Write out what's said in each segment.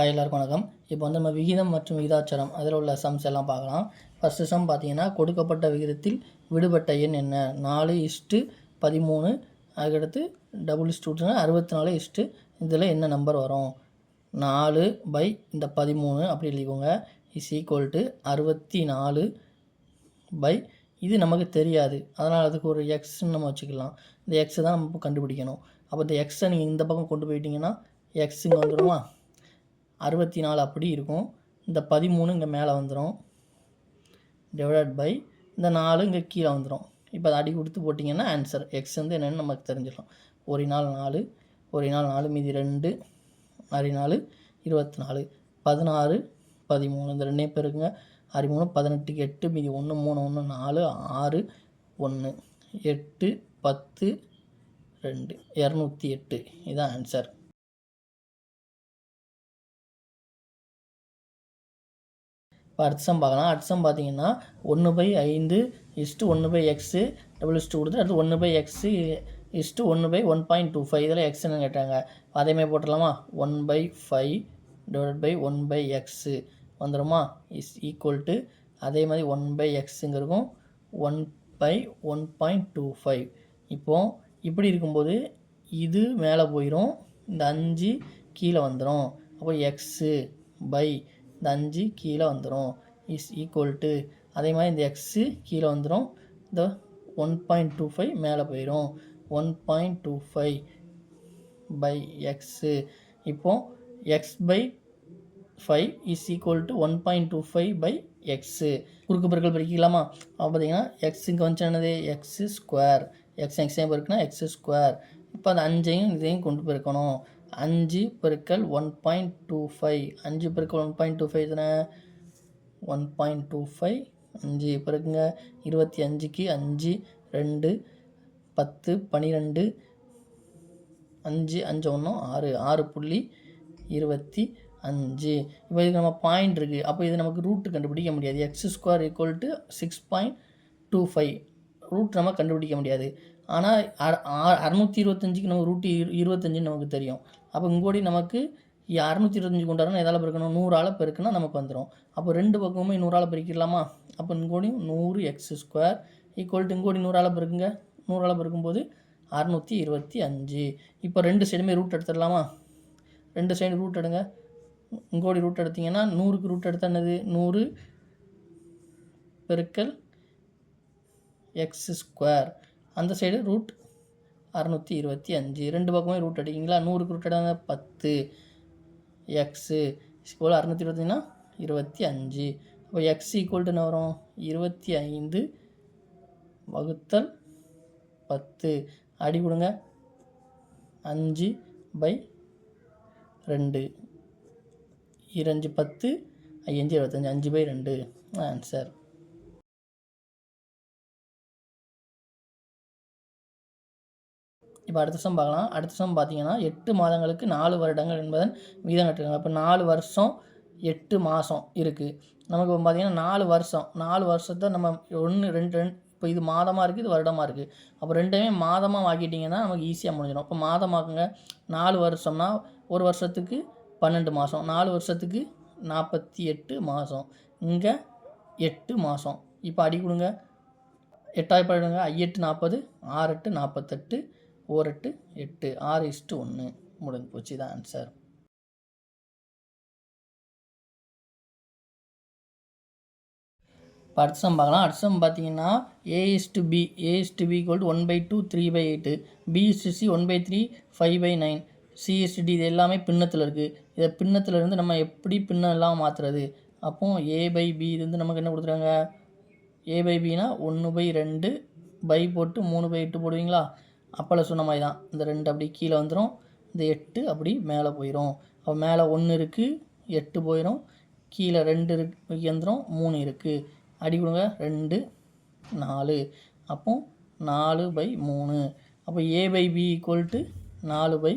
Hi எல்லாருக்கும் வணக்கம். இப்போ வந்து நம்ம விகிதம் மற்றும் விகிதாச்சாரம். அதில் உள்ள சம்ஸ் எல்லாம் பார்க்கலாம். ஃபஸ்ட்டு சம் பார்த்தீங்கன்னா கொடுக்கப்பட்ட விகிதத்தில் விடுபட்ட எண் என்ன? நாலு இஸ்ட்டு பதிமூணு. அதுக்கடுத்து டபுள் இஸ்ட்டு அறுபத்தி நாலு இஸ்ட்டு இதில் என்ன நம்பர் வரும்? நாலு பை இந்த பதிமூணு அப்படி எழுதிக்கோங்க. இஸ் ஈக்குவல் டு அறுபத்தி நாலு பை. இது நமக்கு தெரியாது. அதனால் அதுக்கு ஒரு எக்ஸ்ன்னு நம்ம வச்சுக்கலாம். இந்த எக்ஸ் தான் நம்ம கண்டுபிடிக்கணும். அப்போ இந்த எக்ஸை நீங்கள் இந்த பக்கம் கொண்டு போயிட்டீங்கன்னா எக்ஸ் இங்கே வந்துடுமா? அறுபத்தி நாலு அப்படி இருக்கும். இந்த பதிமூணு இங்கே மேலே வந்துடும் டிவைடட் பை இந்த நாலு இங்கே கீழே வந்துடும் இப்போ அதை அடி கொடுத்து போட்டிங்கன்னா ஆன்சர் எக்ஸ் வந்து என்னென்னு நமக்கு தெரிஞ்சிடலாம் ஒரு நாள் நாலு ஒரு நாள் நாலு மீதி ரெண்டு அரை நாலு இருபத்தி நாலு பதினாறு பதிமூணு. இந்த ரெண்டே பேருக்குங்க. அரை மூணு பதினெட்டுக்கு எட்டு மீதி ஒன்று மூணு ஒன்று நாலு ஆறு ஒன்று எட்டு பத்து ரெண்டு. இரநூத்தி எட்டு. இதுதான் ஆன்சர் இப்போ அர்த்தம் பார்க்கலாம். அர்த்தம் பார்த்தீங்கன்னா ஒன்று பை ஐந்து இஸ்ட்டு ஒன்று பை எக்ஸு டபுள் இஸ்ட்டு கொடுத்து அடுத்து ஒன்று பை எக்ஸு இஸ்ட்டு ஒன்று by one point two five. இதில் எக்ஸ்னு கேட்டாங்க. அதேமாதிரி போட்டுடலாமா? One by five divide by one by X வந்துடுமா? இஸ் ஈக்குவல் டு அதே மாதிரி one by எக்ஸுங்கிறக்கும் one by one point two five. இப்போது இப்படி இருக்கும்போது இது மேலே போயிடும் இந்த அஞ்சு கீழே வந்துடும் அப்போ எக்ஸு பை இந்த அஞ்சு கீழே வந்துடும் இஸ் ஈக்குவல் டு அதே மாதிரி இந்த எக்ஸு கீழே வந்துடும் இந்த ஒன் பாயிண்ட் டூ ஃபைவ் மேலே போயிடும் one point two five by X இப்போது X by five is equal to one point two five by X குறுக்கு பெருக்கள் பிரிக்கலாமா அப்போ பார்த்தீங்கன்னா எக்ஸ் இங்கே வந்து என்னது? எக்ஸு ஸ்கொயர் எக்ஸ் எக்ஸையும் பெருக்குனா எக்ஸு ஸ்கொயர் இப்போ அந்த அஞ்சையும் இதையும் கொண்டு போயிருக்கணும். அஞ்சு பெருக்கல் ஒன் பாயிண்ட் டூ ஃபைவ். அஞ்சு பெருக்கல் ஒன் பாயிண்ட் டூ ஃபைவ் தானே ஒன் பாயிண்ட் டூ ஃபைவ். அஞ்சு பிறகுங்க இருபத்தி அஞ்சுக்கு அஞ்சு ரெண்டு பத்து பன்னிரெண்டு அஞ்சு அஞ்சு ஒன்றும் ஆறு. ஆறு புள்ளி இருபத்தி அஞ்சு. இப்போ இதுக்கு நம்ம பாயிண்ட் இருக்குது அப்போ இது நமக்கு ரூட்டு கண்டுபிடிக்க முடியாது. X square equal to six point two five root நம்ம கண்டுபிடிக்க முடியாது. ஆனால் அறநூற்றி இருபத்தஞ்சுக்கு நம்ம ரூட்டு இரு இருபத்தஞ்சுன்னு நமக்கு தெரியும். அப்போ இங்கோடி நமக்கு அறநூற்றி இருபத்தஞ்சி கொண்டாடணும் எதால் பெருக்கணும்? நூறால் பெருக்குனா நமக்கு வந்துடும் அப்போ ரெண்டு பக்கமுமே நூறால் பெருக்கிடலாமா? அப்போ இங்கோடியும் நூறு எக்ஸ் ஸ்கொயர் ஈக்குவல் டு இங்கோடி நூறால் பெருக்குங்க. நூறால் பெருக்கும்போது அறநூற்றி இருபத்தி அஞ்சு. இப்போ ரெண்டு சைடுமே ரூட் எடுத்துடலாமா? ரெண்டு சைடு ரூட் எடுங்க. இங்கோடி ரூட் எடுத்திங்கன்னா நூறுக்கு ரூட் எடுத்தால் என்னது? நூறு பெருக்கல் எக்ஸ் ஸ்கொயர் அந்த சைடு ரூட் அறநூற்றி இருபத்தி அஞ்சு. ரெண்டு பக்கமே ரூட் அடிக்கிங்களா நூறுக்கு ரூட் அடிங்க பத்து. எக்ஸு போல் அறநூற்றி இருபத்தினா இருபத்தி அஞ்சு. அப்போ எக்ஸ் ஈக்குவல் டு என்ன வரும்? இருபத்தி ஐந்து வகுத்தல் பத்து. அடி கொடுங்க. அஞ்சு பை ரெண்டு. இரஞ்சு பத்து ஐயஞ்சு இருபத்தஞ்சி. அஞ்சு பை ரெண்டு. ஆன்சர் இப்போ அடுத்த சம் பார்க்கலாம். அடுத்த சம் பார்த்தீங்கன்னா எட்டு மாதங்களுக்கு நாலு வருடங்கள் என்பதன் வீதம் கட்டிருக்காங்க. இப்போ நாலு வருஷம் எட்டு மாதம் இருக்குது நமக்கு இப்போ பார்த்தீங்கன்னா நாலு வருஷம். நாலு வருஷத்தை நம்ம ஒன்று ரெண்டு ரெண்டு இப்போ இது மாதமாக இருக்குது இது வருடமாக இருக்குது அப்போ ரெண்டுமே மாதமாக ஆக்கிட்டிங்கன்னா நமக்கு ஈஸியாக முடிஞ்சிடும். இப்போ மாதமாக்குங்க நாலு வருஷம்னா ஒரு வருஷத்துக்கு பன்னெண்டு மாதம். நாலு வருஷத்துக்கு நாற்பத்தி எட்டு மாதம். இங்கே எட்டு மாதம். இப்போ அடி கொடுங்க. எட்டாவது படுங்க ஐயெட்டு நாற்பது ஆறு எட்டு நாற்பத்தெட்டு. ஓர் எட்டு எட்டு ஆறு இஸ்ட்டு ஒன்று முடிஞ்சு போச்சு. இதான் ஆன்சர் இப்போ அடுத்த சம் பார்க்கலாம். அடுத்த சம் பார்த்தீங்கன்னா A is to B A is to B equal one by two three by eight B C one by three five by nine CST இது எல்லாமே பின்னத்தில் இருக்குது இதை பின்னத்தில் இருந்து நம்ம எப்படி பின்னம் எல்லாம் மாற்றுறது அப்போ ஏ பை பி இது வந்து நமக்கு என்ன கொடுத்துருக்காங்க? ஏ பை பினா ஒன்று பை ரெண்டு பை போட்டு மூணு பை எட்டு போடுவீங்களா? அப்போல சொன்ன மாதிரி தான். இந்த ரெண்டு அப்படி கீழே வந்துடும் இந்த எட்டு அப்படி மேலே போயிடும் அப்போ மேலே ஒன்று இருக்குது எட்டு போயிடும் கீழே ரெண்டு இருக்கு இயந்திரம் மூணு இருக்குது அடி கொடுங்க. ரெண்டு நாலு. அப்போ நாலு பை மூணு. அப்போ A by B equal to நாலு பை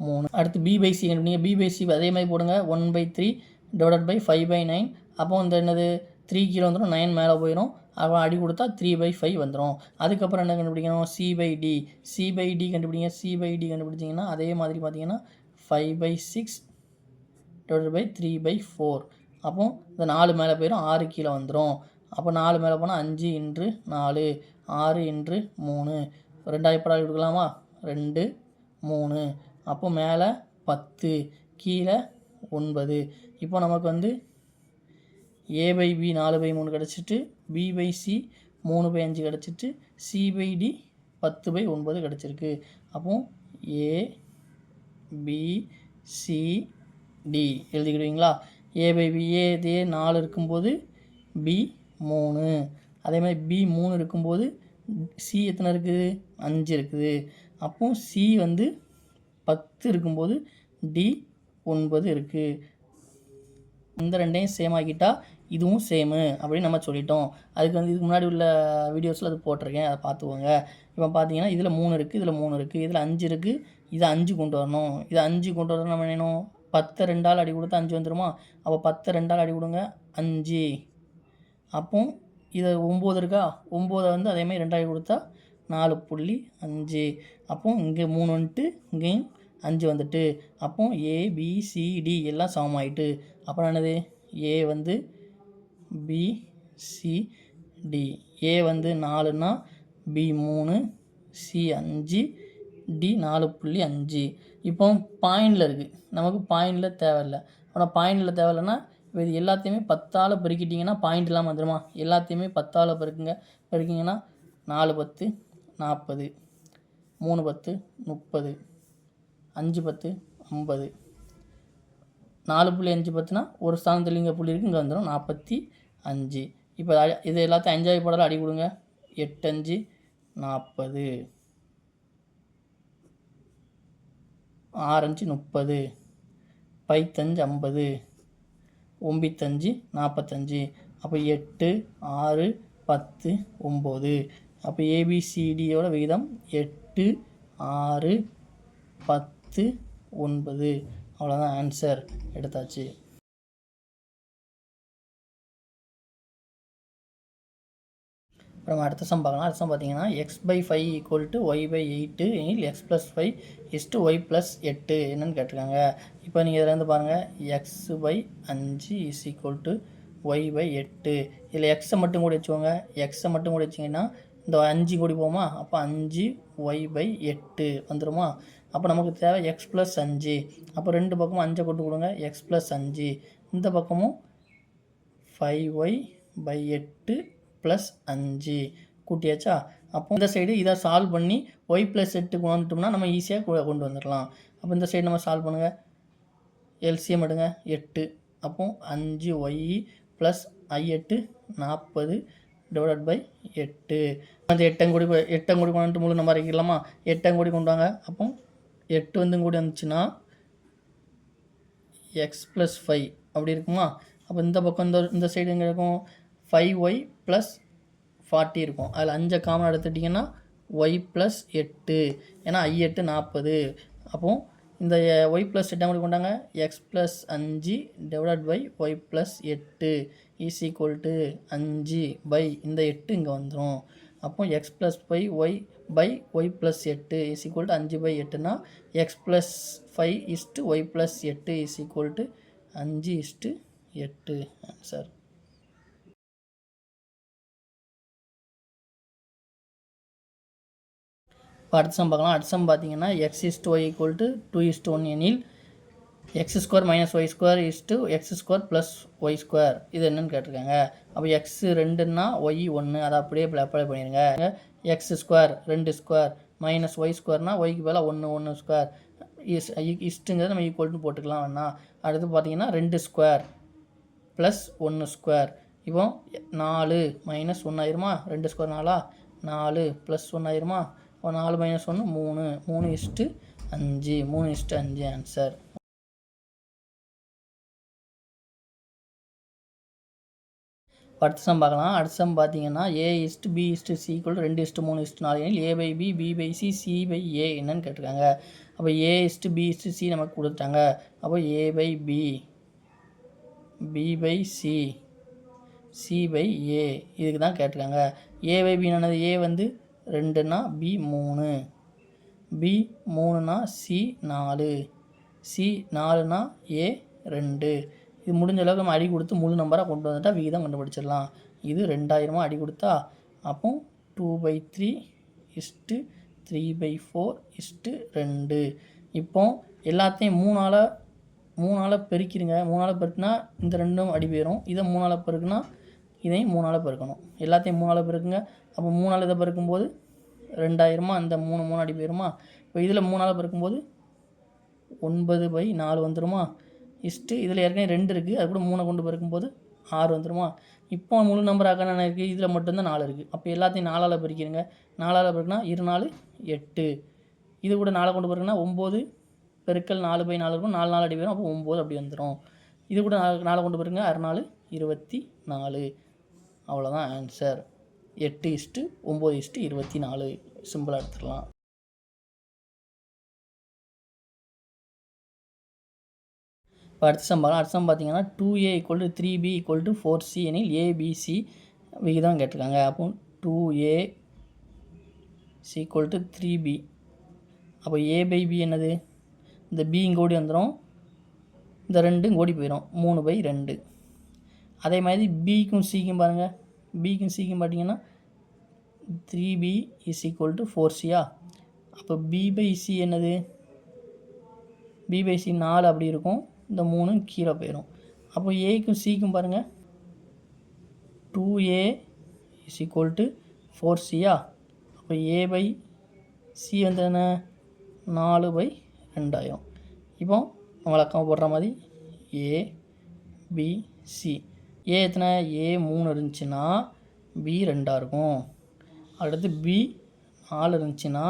மூணு. அடுத்து பி பை சி கண்டுபிடிங்க. பி பை சி அதே மாதிரி போடுங்க. One by three divided by five by nine அப்போ இந்த என்னது? த்ரீ கீழே வந்துடும் நைன் மேலே போயிடும் அப்போ அடி கொடுத்தா த்ரீ பை ஃபைவ் வந்துடும் அதுக்கப்புறம் என்ன கண்டுபிடிக்கணும்? C by D C by D கண்டுபிடிங்க. சி பை டி கண்டுபிடிச்சிங்கன்னா அதே மாதிரி பார்த்தீங்கன்னா five by six divide by three by four அப்போ இந்த நாலு மேலே போயிடும் ஆறு கீழே வந்துடும் அப்போ நாலு மேலே போனால் அஞ்சு இன்று நாலு ஆறு இன்று மூணு. ரெண்டாயிரம் படம் கொடுக்கலாமா? ரெண்டு மூணு. அப்போ மேலே பத்து கீழே ஒன்பது. இப்போ நமக்கு வந்து ஏ பை பி நாலு பை மூணு கிடச்சிட்டு பி பை சி மூணு பை அஞ்சு கிடச்சிட்டு சி பை டி பத்து பை ஒன்பது கிடச்சிருக்கு. அப்போ ஏ பி சி டி எழுதிக்கிடுவீங்களா? ஏ பை பி ஏ இதே நாலு இருக்கும்போது பி மூணு. அதே மாதிரி பி மூணு இருக்கும்போது சி எத்தனை இருக்குது? அஞ்சு இருக்குது. அப்போ சி வந்து பத்து இருக்கும்போது டி ஒன்பது இருக்குது இந்த ரெண்டையும் சேம் ஆக்கிட்டால் இதுவும் சேமு அப்படின்னு நம்ம சொல்லிட்டோம். அதுக்கு வந்து இதுக்கு முன்னாடி உள்ள வீடியோஸில் அது போட்டிருக்கேன். அதை பார்த்துக்கோங்க. இப்போ பார்த்தீங்கன்னா இதில் மூணு இருக்குது இதில் மூணு இருக்குது இதில் அஞ்சு இருக்குது இதை அஞ்சு கொண்டு வரணும். இதை அஞ்சு கொண்டு வரணும் நம்ம வேணும் பத்தை ரெண்டால் அடி கொடுத்தா அஞ்சு வந்துடுமா அப்போ பத்து ரெண்டால் அடி கொடுங்க அஞ்சு. அப்போ இதை ஒம்பது இருக்கா? ஒம்போதை வந்து அதேமாதிரி ரெண்டாயிரம் கொடுத்தா நாலு புள்ளி அஞ்சு. அப்போ இங்கே மூணு வந்துட்டு இங்கேயும் அஞ்சு வந்துட்டு. அப்போ ஏபிசிடி எல்லாம் சமமாயிட்டு அப்புறம் என்னது? ஏ வந்து பி சி டி ஏ வந்து நாலுனா பி மூணு சி அஞ்சு டி நாலு புள்ளி அஞ்சு. இப்போ பாயிண்டில் இருக்குது நமக்கு பாயிண்டில் தேவையில்லை. ஆனால் பாயிண்டில் தேவையில்லைன்னா இது எல்லாத்தையுமே பத்தால் பெருக்கிட்டிங்கன்னா பாயிண்ட் இல்லாமல் வந்துடுமா எல்லாத்தையுமே பத்தால் பெருக்குங்க. பெருக்கிங்கன்னா நாலு பத்து நாற்பது மூணு பத்து முப்பது. அஞ்சு பத்து ஐம்பது. நாலு புள்ளி அஞ்சு பத்துனா ஒரு ஸ்தானத்துலேயும் இங்கே புள்ளி இருக்குது இங்கே வந்துடும் நாற்பத்தி அஞ்சு. இப்போ இது எல்லாத்தையும் அஞ்சாவது போடலாம் அடி கொடுங்க. எட்டு அஞ்சு நாற்பது. ஆறஞ்சு முப்பது. பைத்தஞ்சு ஐம்பது. ஒம்பித்தஞ்சு நாற்பத்தஞ்சு. அப்போ எட்டு ஆறு பத்து ஒம்பது. அப்போ ஏபிசிடியோட விகிதம் எட்டு ஆறு பத்து ஒன்பது. அவ்வளோதான் ஆன்சர் எடுத்தாச்சு. அப்புறம் அடுத்த சம் பார்க்கலாம். அடுத்த சம் பார்த்தீங்கன்னா X by five equal to Y by eight எனில் X plus five is to Y plus எட்டு என்னன்னு கேட்டிருக்காங்க. இப்போ நீங்கள் இதில் இருந்து பாருங்கள் எக்ஸ் பை அஞ்சு is equal to Y by எட்டு இதில் எக்ஸை மட்டும் கூட வச்சுக்கோங்க. எக்ஸை மட்டும் கூட வச்சிங்கன்னா இந்த அஞ்சு கூடி போமா அப்போ அஞ்சு ஒய் பை எட்டு வந்துடுமா அப்போ நமக்கு தேவை எக்ஸ் ப்ளஸ் அஞ்சு. அப்போ ரெண்டு பக்கமும் அஞ்சை கொண்டு கொடுங்க. எக்ஸ் ப்ளஸ் அஞ்சு. இந்த பக்கமும் ஃபைவ் ஒய் பை எட்டு ப்ளஸ் அஞ்சு. கூட்டியாச்சா? அப்போ இந்த சைடு இதை சால்வ் பண்ணி ஒய் ப்ளஸ் எட்டுக்கு கொண்டு வந்துட்டோம்னா நம்ம ஈஸியாக கொண்டு வந்துடலாம் அப்போ இந்த சைடு நம்ம சால்வ் பண்ணுங்கள் எல்சிஎம் எடுங்க. எட்டு. அப்போ அஞ்சு ஒய் ப்ளஸ் ஐ எட்டு நாற்பது டிவைடட் பை எட்டு. அந்த எட்டங்குடி எட்டங்குடி கொண்டு வந்துட்டு முழு நம்பர் வைக்கலாமா எட்டங்கூடி கொண்டு வாங்க. அப்போ எட்டு வந்து கூடி வந்துச்சுன்னா எக்ஸ் ப்ளஸ் ஃபைவ் அப்படி இருக்குமா? அப்போ இந்த பக்கம் இந்த இந்த சைடு எங்கே இருக்கும்? ஃபைவ் ஒய் ப்ளஸ் ஃபார்ட்டி இருக்கும். அதில் அஞ்சை காமன் எடுத்துட்டிங்கன்னா ஒய் ப்ளஸ் எட்டு. ஏன்னா ஐ எட்டு நாற்பது. அப்போது இந்த ஒய் ப்ளஸ் எட்டாம் எப்படி கொண்டாங்க? எக்ஸ் ப்ளஸ் அஞ்சு டிவைட் பை ஒய் ப்ளஸ் எட்டு இஸ் ஈக்குவல் டு அஞ்சு பை இந்த எட்டு இங்கே வந்துடும் அப்போ X plus by Y by Y plus எட்டு இஸ் ஈக்குவல் டு அஞ்சு by எட்டுனா X plus five is to Y plus எட்டு இஸ் ஈக்குவல் டு அஞ்சு இஸ்ட்டு எட்டு. ஆன்சர் இப்போ அடுத்த சம் பார்க்கலாம். அடுத்த சம் பார்த்தீங்கன்னா X is to Y equal to two is to one எனில் X square minus Y square is to X square plus Y square இது என்னன்னு கேட்டிருக்காங்க. அப்போ எக்ஸ் ரெண்டுன்னா ஒய் ஒன்று அதை அப்படியே அப்ளை பண்ணிடுங்க எக்ஸ் ஸ்கொயர் ரெண்டு ஸ்கொயர் மைனஸ் ஒய் ஸ்கொயர்னால் ஒய்க்கு பதிலாக ஒன்று ஒன்று ஸ்கொயர் இஸ் இஸ்ட்டுங்கிறது நம்ம ஈக்குவல்னு போட்டுக்கலாம் வேணா. அடுத்து பார்த்தீங்கன்னா ரெண்டு ஸ்கொயர் ப்ளஸ் ஒன்று ஸ்கொயர் இப்போ நாலு மைனஸ் ஒன்று ஆயிருமா ரெண்டு ஸ்கொயர் நாலா? நாலு ப்ளஸ் ஒன்றாயிருமா இப்போ நாலு மைனஸ் ஒன்று மூணு. மூணு இஸ்ட்டு அஞ்சு. மூணு இஸ்ட்டு அஞ்சு ஆன்சர் அடுத்த சம் பார்க்கலாம். அடுத்த சம் பார்த்தீங்கன்னா A is to B is to C equal ரெண்டு இஸ்ட்டு மூணு இஸ்ட்டு நாலு. எனில் A by B B by C C by A என்னன்னு கேட்டிருக்காங்க. அப்போ A is to B is to C நமக்கு கொடுத்துட்டாங்க. அப்போ A by B B by C C by A இதுக்கு தான் கேட்டிருக்காங்க. ஏ பை பி என்னது? ஏ வந்து ரெண்டுனா பி மூணு. பி மூணுனா சி நாலு. சி நாலுனா ஏ ரெண்டு. இது முடிஞ்ச அளவுக்கு நம்ம அடி கொடுத்து முழு நம்பராக கொண்டு வந்துட்டால் விகிதம் கண்டுபிடிச்சிடலாம். இது ரெண்டாயிரமா அடி கொடுத்தா அப்போ two by three is to three by four is to ரெண்டு. இப்போ எல்லாத்தையும் மூணால் மூணால் பெருக்கிடுங்க. மூணால் பெருக்குனா இந்த ரெண்டும் அடி போயிடும் இதை மூணால் பெருக்குனா இதையும் மூணால் பெருக்கணும். எல்லாத்தையும் மூணால் பெருக்குங்க. அப்போ மூணால் இதை பறக்கும்போது ரெண்டாயிரமா அந்த மூணு மூணு அடி போயிருமா இப்போ இதில் மூணால் பறக்கும்போது ஒன்பது பை நாலு வந்துடுமா இஸ்ட்டு இதில் ஏற்கனவே ரெண்டு இருக்குது அது கூட மூணை கொண்டு பிறக்கும்போது ஆறு வந்துருமா? இப்போ முழு நம்பர் ஆக்க இருக்குது இதில் மட்டும்தான் நாலு இருக்குது அப்போ எல்லாத்தையும் நாலால் பெருக்கிடுங்க நாலால் பெருக்குனா இரு நாலு எட்டு. இது கூட நாலை கொண்டு பெருக்குனா ஒம்பது பெருக்கல் நாலு பை நாலு இருக்கும். நாலு நாலு அடி போயிடும் அப்போ ஒம்பது அப்படி வந்துடும் இது கூட நாலு நாலை கொண்டு பெருங்க அரை இருபத்தி நாலு. அவ்வளோதான் ஆன்சர் எட்டு இஸ்ட்டு ஒம்பது இஸ்ட்டு இருபத்தி நாலு சிம்பிளாக எடுத்துடலாம். இப்போ அடுத்த சம் பார்க்கலாம் அடுத்த சம் பார்த்தீங்கன்னா two A equal to three B equal to four C எனில் ஏபிசி விகிதம் கேட்டிருக்காங்க. அப்போ two A C equal to three B அப்போ ஏ பை பி என்னது? இந்த பி இங்கோடி வந்துடும் இந்த ரெண்டு இங்கே ஓடி போயிடும் மூணு பை ரெண்டு. அதே மாதிரி பிக்கும் சிக்கும் பாருங்கள் பிக்கும் சிக்கும் பார்த்தீங்கன்னா three B is equal to four சியா அப்போ பி பை சி என்னது? பி பை சி நாலு அப்படி இருக்கும். இந்த மூணும் கீழே போயிடும் அப்போ ஏக்கும் சிக்கும் பாருங்கள் two A is equal to four சியா அப்போ ஏ பை சி வந்து என்ன? நாலு பை ரெண்டாயிரம். இப்போ வழக்கம் போடுற மாதிரி ஏ பி சி ஏ எத்தனை? ஏ மூணு இருந்துச்சுன்னா பி ரெண்டாக இருக்கும். அடுத்து பி நாலு இருந்துச்சுன்னா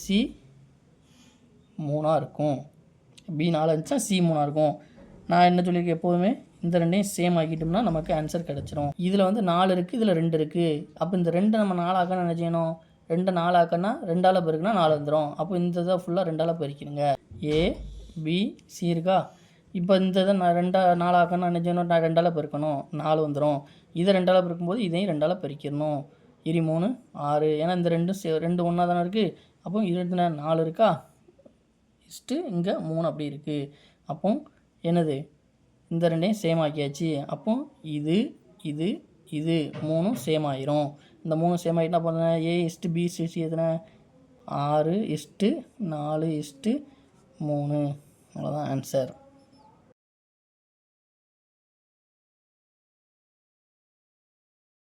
சி மூணாக இருக்கும். பி நாலு இருந்துச்சுன்னா சி மூணாக இருக்கும். நான் என்ன சொல்லியிருக்கேன் எப்போதுமே? இந்த ரெண்டையும் சேம் ஆக்கிட்டோம்னா நமக்கு ஆன்சர் கிடச்சிரும். இதில் வந்து நாலு இருக்குது இதில் ரெண்டு இருக்குது அப்போ இந்த ரெண்டு நம்ம நாலாக்கன்னு என்ன செய்யணும்? ரெண்டு நாலாக்கன்னா ரெண்டால் பெருக்குனா நாலு வந்துடும் அப்போ இந்த இதை ஃபுல்லாக ரெண்டால் பெருக்கிடுங்க. ஏ பி சி இருக்கா? இப்போ இந்த இதை நான் ரெண்டா நாலாக்கன்னா என்ன செய்யணும் நான் ரெண்டால் பெருக்கணும். நாலு வந்துடும் இதை ரெண்டால் பெருக்கும்போது இதையும் ரெண்டால் பெருக்கிடணும். இரு மூணு ஆறு. ஏன்னா இந்த ரெண்டும் சே ரெண்டு ஒன்றா தானே இருக்குது அப்போ இருபத்தி நாலு நாலு இருக்கா? இஸ்ட்டு இங்கே மூணு அப்படி இருக்குது அப்போ என்னது? இந்த ரெண்டையும் சேம் ஆக்கியாச்சு. அப்போ இது இது இது மூணும் சேம் ஆயிரும். இந்த மூணு சேம் ஆகிட்டுனா அப்போ ஏ இஸ்ட்டு பி சி எதுனா ஆறு. இஸ்ட்டு நாலு. இஸ்ட்டு மூணு. அவ்வளோதான் ஆன்சர்